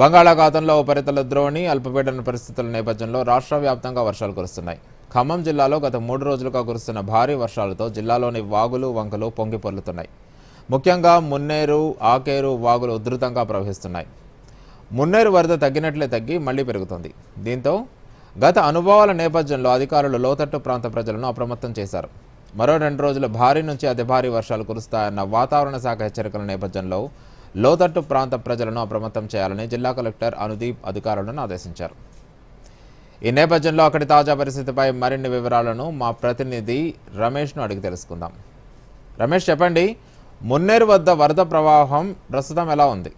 బంగాళాఖాతంలో ఉపరితల ద్రోణి అల్పపీడన పరిస్థితుల నేపథ్యంలో రాష్ట్ర వ్యాప్తంగా వర్షాలు కురుస్తున్నాయి. ఖమ్మం జిల్లాలో గత మూడు రోజులుగా కురుస్తున్న భారీ వర్షాలతో జిల్లాలోని వాగులు వంకలు పొంగి పొర్లుతున్నాయి. ముఖ్యంగా మున్నేరు ఆకేరు వాగులు ఉధృతంగా ప్రవహిస్తున్నాయి. మున్నేరు వరద తగ్గినట్లే తగ్గి మళ్ళీ పెరుగుతుంది. దీంతో గత అనుభవాల నేపథ్యంలో అధికారులు లోతట్టు ప్రాంత ప్రజలను అప్రమత్తం చేశారు. మరో రెండు రోజులు భారీ నుంచి అతి భారీ వర్షాలు కురుస్తాయన్న వాతావరణ శాఖ హెచ్చరికల నేపథ్యంలో లోతట్టు ప్రాంత ప్రజలను అప్రమత్తం చేయాలని జిల్లా కలెక్టర్ అనుదీప్ అధికారులను ఆదేశించారు. ఈ నేపథ్యంలో అక్కడి తాజా పరిస్థితిపై మరిన్ని వివరాలను మా ప్రతినిధి రమేష్ను అడిగి తెలుసుకుందాం. రమేష్ చెప్పండి మున్నేరు వద్ద వరద ప్రవాహం ప్రస్తుతం ఎలా ఉంది?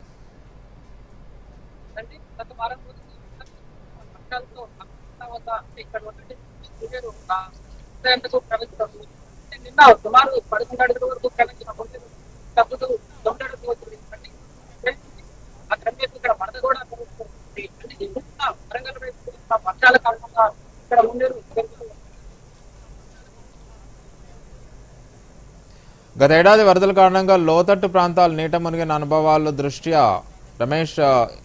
నిన్న సుమారు పదకొండు అడుగుల వరకు తగ్గుతూ తొమ్మిది అడుగులు వచ్చింది అంటే ఆ క్రమేపీ ఇక్కడ వరద కూడా పెరుగుతుంది అంటే ఎక్కువగా వరంగల్ వైపు కురుస్తున్న వర్షాల కారణంగా ఇక్కడ గత ఏడాది వరదల కారణంగా లోతట్టు ప్రాంతాలు నీట మునిగిన అనుభవాల దృష్ట్యా రమేష్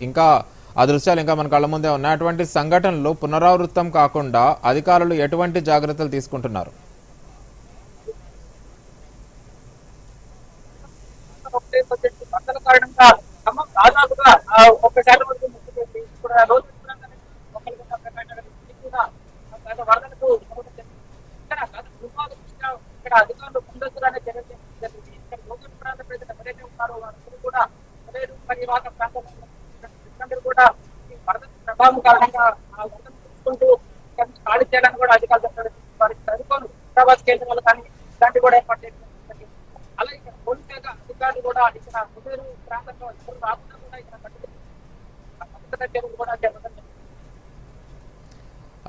ఇంకా ఆ దృశ్యాలు ఇంకా మన కళ్ళ ముందే ఉన్నాయి. అటువంటి సంఘటనలు పునరావృతం కాకుండా అధికారులు ఎటువంటి జాగ్రత్తలు తీసుకుంటున్నారు? కారణంగా ఖమ్మం దాదాపుగా ఆ, ఒక శాతం వరకు ముట్టుకుంది ఇప్పుడు ఆ రోజు చూడంగానే ఒకరికి ఒక ప్రకారం ఇది కూడా ఆ గత వరదలకు ఇక్కడ గత ఇక్కడ అధికారులు ముందస్తుగానే చర్యలు జరిగింది ఇక్కడ లోకల్ ప్రాంత ప్రజలు ఎవరైతే ఉన్నారో వారందరూ కూడా పదిహేడు పరివాహక ప్రాంతంలో కూడా ఈ వరద ప్రభావం కారణంగా ఆ వరదను చూసుకుంటూ ఖాళీ చేయాలని కూడా అధికారులు చదువుకోను హైదరాబాద్ కానీ కూడా ఏర్పాటు అలాగే ఇక్కడ పోలీస్ శాఖ అధికారులు కూడా ఇక్కడ ప్రాంతంలో ఎవరు రాకుండా కూడా ఇక్కడ కట్టుబడి చర్యలు కూడా చేపట్టడం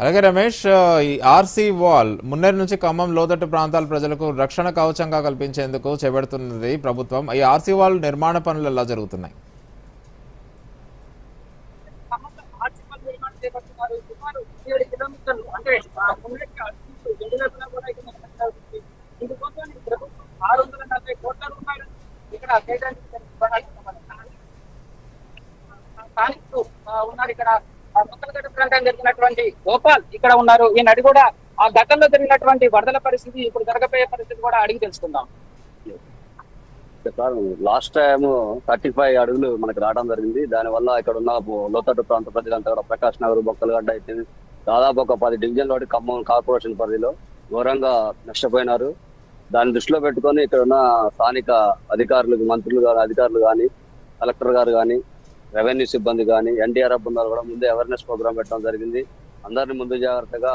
అలాగే రమేష్ ఈ ఆర్సీ వాల్ మున్నేరు నుంచి ఖమ్మం లోతట్టు ప్రాంతాల ప్రజలకు రక్షణ కవచంగా కల్పించేందుకు చేపడుతున్నది ప్రభుత్వం. ఈ ఆర్సీ వాల్ నిర్మాణ పనులు ఎలా జరుగుతున్నాయి? ఇక్కడ ఉన్నారు ఇక్కడ మొక్కలగడ్డ ప్రాంతం జరిగినటువంటి గోపాల్ ఇక్కడ ఉన్నారు. ఈయన అడిగి కూడా ఆ గతంలో జరిగినటువంటి వరదల పరిస్థితి ఇప్పుడు జరగబోయే పరిస్థితి కూడా అడిగి తెలుసుకుందాం. Sir last time thirty five అడుగులు మనకు రావడం జరిగింది. దానివల్ల ఇక్కడ ఉన్న లోతట్టు ప్రాంత ప్రజలంతా కూడా ప్రకాష్ నగర్ బొక్కలగడ్డ అయితే దాదాపు ఒక పది డివిజన్లు ఒకటి ఖమ్మం కార్పొరేషన్ పరిధిలో ఘోరంగా నష్టపోయినారు. దాన్ని దృష్టిలో పెట్టుకొని ఇక్కడ ఉన్న స్థానిక అధికారులు మంత్రులు కానీ అధికారులు కానీ కలెక్టర్ గారు కానీ రెవెన్యూ సిబ్బంది కానీ ఎన్డీఆర్ఎఫ్ బృందాలు కూడా ముందే అవేర్నెస్ ప్రోగ్రామ్ పెట్టడం జరిగింది. అందరిని ముందు జాగ్రత్తగా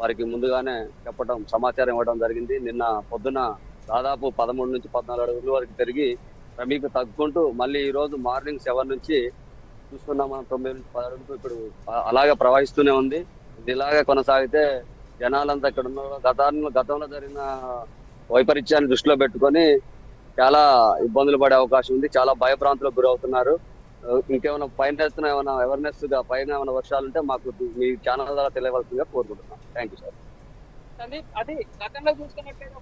వారికి ముందుగానే చెప్పడం సమాచారం ఇవ్వడం జరిగింది. నిన్న పొద్దున దాదాపు పదమూడు నుంచి పద్నాలుగు అడుగుల వరకు పెరిగి క్రమీకు తగ్గుకుంటూ మళ్ళీ ఈ రోజు మార్నింగ్ సెవెన్ నుంచి చూస్తున్నాం మనం తొమ్మిది నుంచి పది అడుగులు ఇప్పుడు అలాగే ప్రవహిస్తూనే ఉంది. ఇది ఇలాగే కొనసాగితే జనాలంతా ఇక్కడ ఉన్న గతంలో గతంలో జరిగిన వైపరీత్యాన్ని దృష్టిలో పెట్టుకొని చాలా ఇబ్బందులు పడే అవకాశం ఉంది. చాలా భయభ్రాంతులకు గురవుతున్నారు. ఇంకేమైనా పైన ఏమైనా అవేర్నెస్గా పైన ఏమైనా వర్షాలు ఉంటే మాకు మీ ఛానల్ ద్వారా తెలియవలసిందిగా కోరుకుంటున్నాం. థ్యాంక్ యూ సార్ సందీప్ గతంలో చూసుకున్నట్లయితే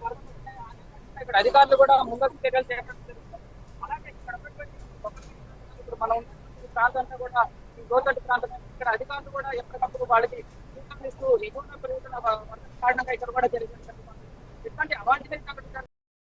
ఇక్కడ అధికారులు కూడా ముందస్తు చర్యలు చేపట్టడం అలాగే ఇప్పుడు మనం ప్రాంతంలో కూడా ఈ గోతట్టు ప్రాంతం ఇక్కడ అధికారులు కూడా ఎప్పటికప్పుడు వాళ్ళకి ఇస్తూ కారణంగా ఇక్కడ కూడా జరిగింది